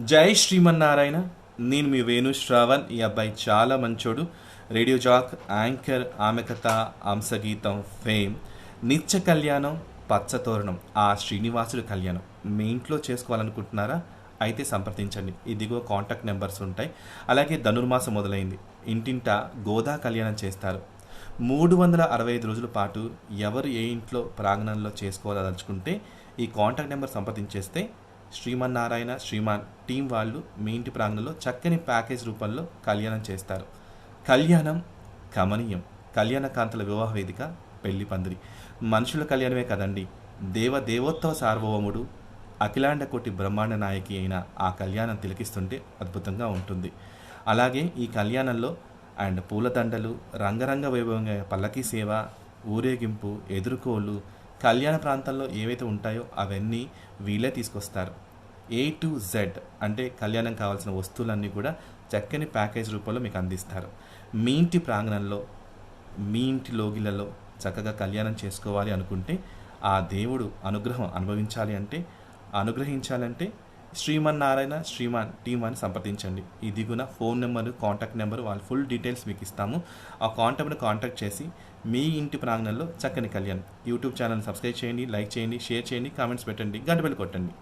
జై శ్రీమన్నారాయణ. నేను మీ వేణు శ్రావణ్. ఈ అబ్బాయి చాలా మంచోడు. రేడియో జాక్ యాంకర్ ఆమె కథ అంశగీతం ఫేమ్ నిత్య కళ్యాణం పచ్చతోరణం ఆ శ్రీనివాసుడు కళ్యాణం. మీ ఇంట్లో చేసుకోవాలనుకుంటున్నారా? అయితే సంప్రదించండి. ఇదిగో కాంటాక్ట్ నెంబర్స్ ఉంటాయి. అలాగే ధనుర్మాసం మొదలైంది. ఇంటింట గోదా కళ్యాణం చేస్తారు. మూడు వందల అరవై ఐదు రోజుల పాటు ఎవరు ఏ ఇంట్లో ప్రాంగణంలో చేసుకోవాలదలుచుకుంటే ఈ కాంటాక్ట్ నెంబర్ సంప్రదించేస్తే శ్రీమన్నారాయణ శ్రీమాన్ టీం వాళ్ళు మీ ఇంటి ప్రాంగణంలో చక్కని ప్యాకేజ్ రూపంలో కళ్యాణం చేస్తారు. కళ్యాణం కమనీయం. కళ్యాణ కాంతల వివాహ వేదిక పెళ్ళి పందిరి. మనుషుల కళ్యాణమే కదండి. దేవ దేవోత్తవ సార్వభౌముడు అఖిలాండ కోటి బ్రహ్మాండ నాయకి అయిన ఆ కళ్యాణం తిలకిస్తుంటే అద్భుతంగా ఉంటుంది. అలాగే ఈ కళ్యాణంలో అండ్ పూలదండలు రంగరంగ వైభవంగా పల్లకీ సేవ ఊరేగింపు ఎదుర్కోళ్ళు కళ్యాణ ప్రాంతాల్లో ఏవైతే ఉంటాయో అవన్నీ వీళ్ళే తీసుకొస్తారు. ఏ టు జెడ్ అంటే కళ్యాణం కావాల్సిన వస్తువులన్నీ కూడా చక్కని ప్యాకేజ్ రూపంలో మీకు అందిస్తారు. మీ ఇంటి ప్రాంగణంలో మీ ఇంటి లోగిలలో చక్కగా కళ్యాణం చేసుకోవాలి అనుకుంటే ఆ దేవుడు అనుగ్రహం అనుభవించాలి అంటే అనుగ్రహించాలంటే శ్రీమన్నారాయణ శ్రీమాన్ టీమ్ అని సంప్రదించండి. ఇదిగున ఫోన్ నెంబరు కాంటాక్ట్ నెంబర్ వాళ్ళ ఫుల్ డీటెయిల్స్ మీకు ఇస్తాము. ఆ కాంటాక్ట్ని కాంటాక్ట్ చేసి మీ ఇంటి ప్రాంగణంలో చక్కని కళ్యాణ్. యూట్యూబ్ ఛానల్ సబ్స్క్రైబ్ చేయండి లైక్ చేయండి షేర్ చేయండి కామెంట్స్ పెట్టండి గంట కొట్టండి.